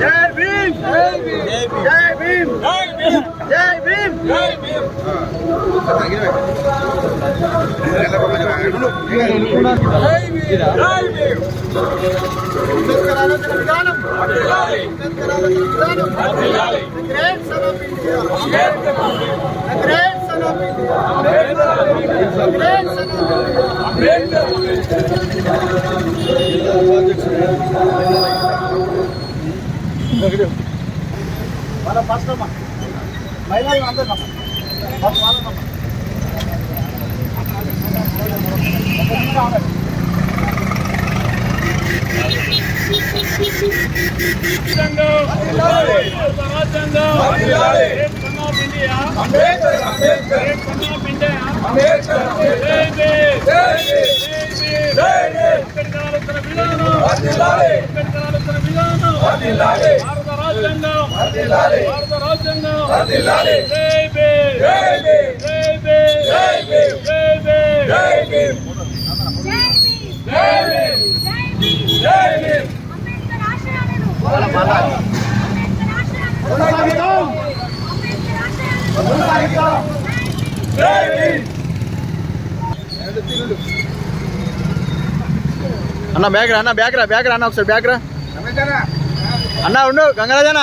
జై భీమ్! జై భీమ్! జై భీమ్! జై భీమ్! జై భీమ్! అంబేద్కర్ అంబేద్కర్ ఫస్ట్ అమ్మా మహిళలు అందరూ ఫస్ట్ వాళ్ళమ్మా జై భీమ్ జై భీమ్ జై భీమ్ జై భీమ్ అంబేద్కర్ ఆశయాలను అంబేద్కర్ ఆశయాలను అంబేద్కర్ ఆశయాలను అన్న బ్యాగ్ రా అన్న బ్యాగ్ రా బ్యాగ్ రా అన్న ఒకసారి బ్యాగ్ రా. అన్న. ఉండు గంగరాజ్ అన్న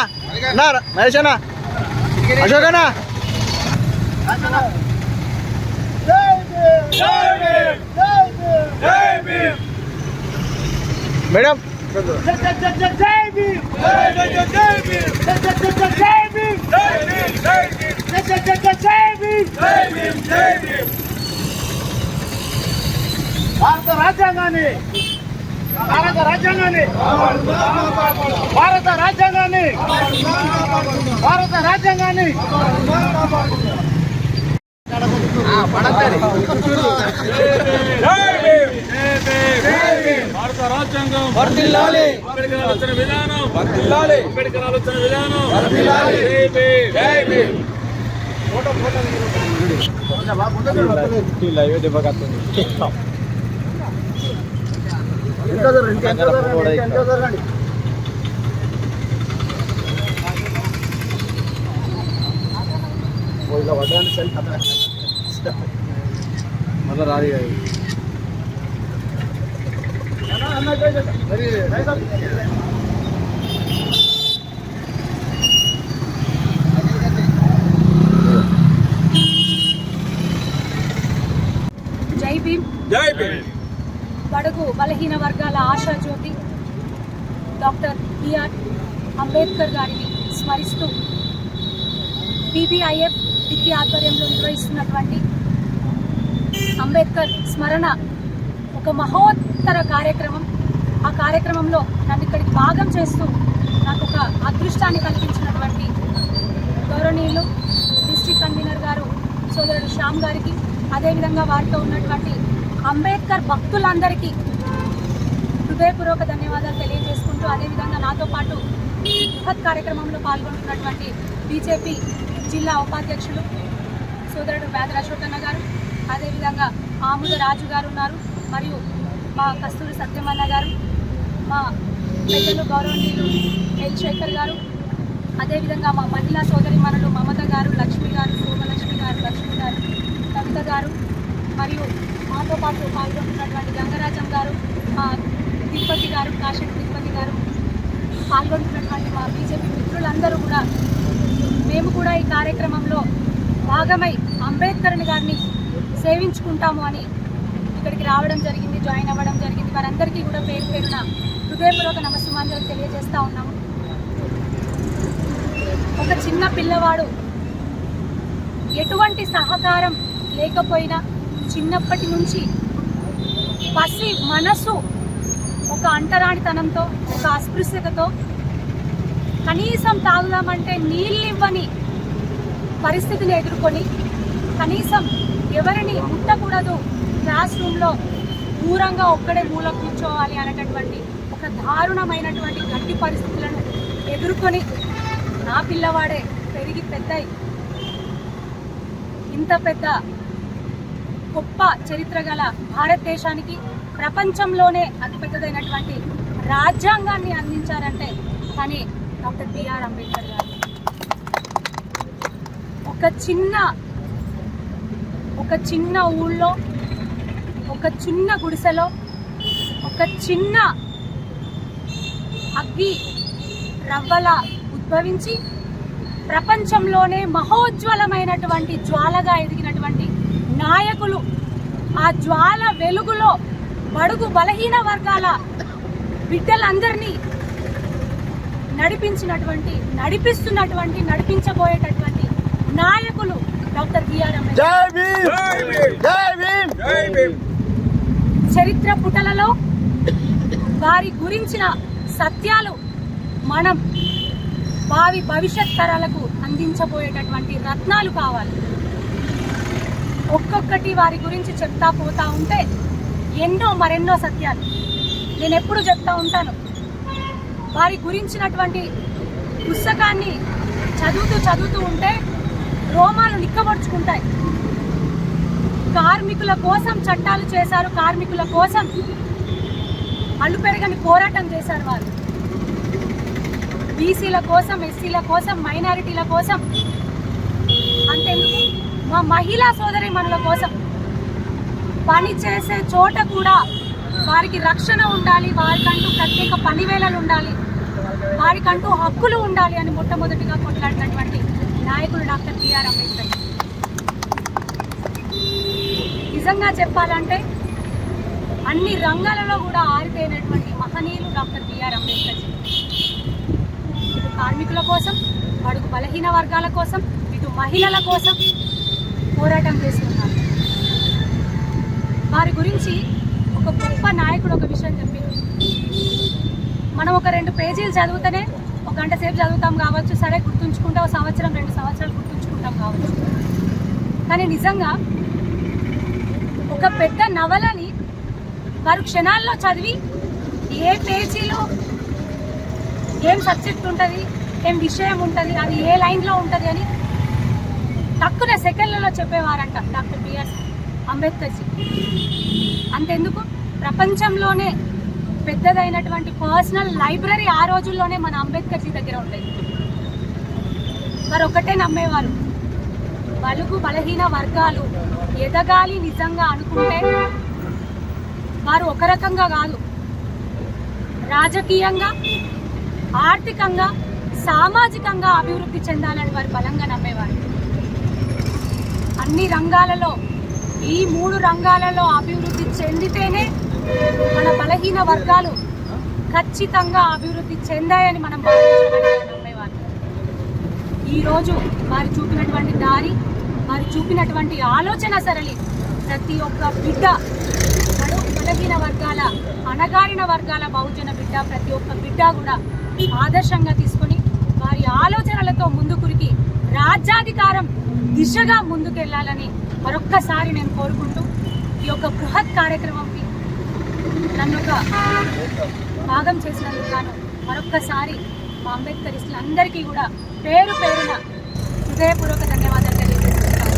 అన్న మహేష్ అన్న. అశోక్ అన్న. మేడం. భారత రాజ్యాంగాన్ని భారత రాజ్యాంగాన్ని! భారత రాజ్యాంగాన్ని! భారత రాజ్యాంగాన్ని! భారత రాజ్యాంగం అంబేద్కర్ ఆలోచన విధానం. అంబేద్కర్ ఆలోచన మళ్ళీ రాదు ఇక. జై భీమ్ జై భీమ్ బడుగు బలహీన వర్గాల ఆశా జ్యోతి డాక్టర్ బిఆర్ అంబేద్కర్ గారిని స్మరిస్తూ బీబీఐఎఫ్ డిగ్రీ ఆధ్వర్యంలో నిర్వహిస్తున్నటువంటి అంబేద్కర్ స్మరణ ఒక మహోత్తర కార్యక్రమం. ఆ కార్యక్రమంలో నన్ను ఇక్కడికి భాగం చేస్తూ నాకు ఒక అదృష్టాన్ని కల్పించినటువంటి గౌరవనీయులు డిస్ట్రిక్ట్ కన్వీనర్ గారు సోదరుడు శ్యామ్ గారికి అదేవిధంగా వారితో ఉన్నటువంటి అంబేద్కర్ భక్తులందరికీ హృదయపూర్వక ధన్యవాదాలు తెలియజేసుకుంటూ అదేవిధంగా నాతో పాటు ఈ బృహత్ కార్యక్రమంలో పాల్గొంటున్నటువంటి బీజేపీ జిల్లా ఉపాధ్యక్షులు సోదరుడు వేదర అశోకన్న గారు అదేవిధంగా ఆముద రాజు గారు ఉన్నారు మరియు మా కస్తూరి సత్యమన్న గారు మా పెద్దలు గౌరవనీయులు ఎల్ శేఖర్ గారు అదేవిధంగా మా మహిళా సోదరి మనులు మమత గారు లక్ష్మి గారు సోమలక్ష్మి గారు లక్ష్మి గారు కవిత గారు మరియు మాతో పాటు పాల్గొంటున్నటువంటి గంగరాజం గారు మా తిరుపతి గారు కాశీ తిరుపతి గారు పాల్గొంటున్నటువంటి మా బీజేపీ మిత్రులందరూ కూడా మేము కూడా ఈ కార్యక్రమంలో భాగమై అంబేద్కర్ని గారిని సేవించుకుంటాము అని ఇక్కడికి రావడం జరిగింది జాయిన్ అవ్వడం జరిగింది. వారందరికీ కూడా పేరు పేరున హృదయపూర్వక నమస్సుమాంజలు తెలియజేస్తూ ఉన్నాము. ఒక చిన్న పిల్లవాడు ఎటువంటి సహకారం లేకపోయినా చిన్నప్పటి నుంచి పసి మనసు ఒక అంటరానితనంతో ఒక అస్పృశ్యతతో కనీసం తాగుదామంటే నీళ్ళు ఇవ్వని పరిస్థితిని ఎదుర్కొని కనీసం ఎవరిని ముట్టకూడదు క్లాస్ రూమ్లో దూరంగా ఒక్కడే మూల కూర్చోవాలి అనేటటువంటి ఒక దారుణమైనటువంటి గట్టి పరిస్థితులను ఎదుర్కొని నా పిల్లవాడే పెరిగి పెద్దయి. ఇంత పెద్ద గొప్ప చరిత్ర గల భారతదేశానికి ప్రపంచంలోనే అతిపెద్దదైనటువంటి రాజ్యాంగాన్ని అందించారంటే కానీ డాక్టర్ బిఆర్ అంబేద్కర్ గారు. ఒక చిన్న ఒక చిన్న ఊళ్ళో ఒక చిన్న గుడిసెలో ఒక చిన్న అగ్గి రవ్వల ఉద్భవించి ప్రపంచంలోనే మహోజ్వలమైనటువంటి జ్వాలగా ఎదిగినటువంటి నాయకులు ఆ జ్వాల వెలుగులో బడుగు బలహీన వర్గాల బిడ్డలందరినీ నడిపించినటువంటి నడిపిస్తున్నటువంటి నడిపించబోయేటటువంటి నాయకులు డాక్టర్ బిఆర్ అంబేద్కర్. జై భీమ్! జై భీమ్! జై భీమ్! చరిత్ర పుటలలో వారి గురించిన సత్యాలు మనం భావి భవిష్యత్ తరాలకు అందించబోయేటటువంటి రత్నాలు కావాలి. ఒక్కొక్కటి వారి గురించి చెప్తా పోతా ఉంటే ఎన్నో మరెన్నో సత్యాలు. నేను ఎప్పుడు చెప్తా ఉంటాను. వారి గురించినటువంటి పుస్తకాన్ని చదువుతూ చదువుతూ ఉంటే రోమాలు నిక్కబడుచుకుంటాయి కార్మికుల కోసం చట్టాలు చేశారు కార్మికుల కోసం అల్లు పెరగని పోరాటం చేశారు వారు. బీసీల కోసం ఎస్సీల కోసం మైనారిటీల కోసం అంతేందుకు. మా మహిళా సోదరి మనుల కోసం పని చేసే చోట కూడా వారికి రక్షణ ఉండాలి వారికంటూ ప్రత్యేక పనివేళలు ఉండాలి వారికంటూ హక్కులు ఉండాలి అని మొట్టమొదటిగా కొట్లాడినటువంటి నాయకుడు డాక్టర్ బిఆర్ అంబేద్కర్. నిజంగా చెప్పాలంటే అన్ని రంగాలలో కూడా ఆరిపోయినటువంటి మహనీయులు డాక్టర్ బిఆర్ అంబేద్కర్ ఇటు కార్మికుల కోసం బడుగు బలహీన వర్గాల కోసం ఇటు మహిళల కోసం పోరాటం చేస్తున్నారు. వారి గురించి ఒక గొప్ప నాయకుడు ఒక విషయం చెప్పింది మనం ఒక రెండు పేజీలు చదివితేనే ఒక గంట సేపు చదువుతాం కావచ్చు సరే గుర్తుంచుకుంటాం ఒక సంవత్సరం రెండు సంవత్సరాలు గుర్తుంచుకుంటాం కావచ్చు. కానీ నిజంగా ఒక పెద్ద నవలని వారు క్షణాల్లో చదివి ఏ పేజీలో ఏం సబ్జెక్ట్ ఉంటుంది ఏం విషయం ఉంటుంది అది ఏ లైన్లో ఉంటుంది అని తక్కువ సెకండ్లలో చెప్పేవారంట డాక్టర్ బిఆర్ అంబేద్కర్ జీ అంతెందుకు? ప్రపంచంలోనే పెద్దదైనటువంటి పర్సనల్ లైబ్రరీ ఆ రోజుల్లోనే మన అంబేద్కర్ జీ దగ్గర ఉండేది. వారు ఒకటే నమ్మేవారు. బలుగు బలహీన వర్గాలు ఎదగాలి నిజంగా అనుకుంటే వారు ఒక రకంగా కాదు. రాజకీయంగా ఆర్థికంగా సామాజికంగా అభివృద్ధి చెందాలని వారు బలంగా నమ్మేవారు. అన్ని రంగాలలో ఈ మూడు రంగాలలో అభివృద్ధి చెందితేనే మన బలహీన వర్గాలు ఖచ్చితంగా అభివృద్ధి చెందాయని మనం భావించాలని నమ్మేవారు ఈరోజు వారు చూపినటువంటి దారి వారు చూపినటువంటి ఆలోచన సరళి. ప్రతి ఒక్క బిడ్డ బలహీన వర్గాల అణగారిన వర్గాల బహుజన బిడ్డ ప్రతి ఒక్క బిడ్డ కూడా ఆదర్శంగా తీసుకొని వారి ఆలోచనలతో ముందుకురికి రాజ్యాధికారం దిశగా ముందుకెళ్ళాలని మరొక్కసారి నేను కోరుకుంటూ ఈ యొక్క బృహత్ కార్యక్రమంకి నన్ను ఒక భాగం చేసినందుకు గాను మరొక్కసారి మా అంబేద్కరిస్టులందరికీ కూడా పేరు పేరున హృదయపూర్వక ధన్యవాదాలు తెలియజేస్తున్నాను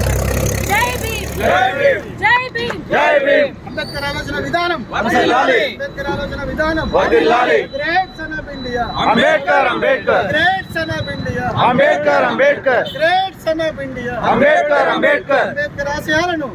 జై భీమ్ జై భీమ్ జై భీమ్ జై భీమ్ అంబేద్కర్ ఆలోచన విధానం వర్ధిల్లాలి. అంబేద్కర్ ఆలోచన విధానం వర్ధిల్లాలి. Great son of India Ambedkar Ambedkar great son of India Ambedkar Ambedkar great son of India Ambedkar Ambedkar Ambedkar ఆశయాలను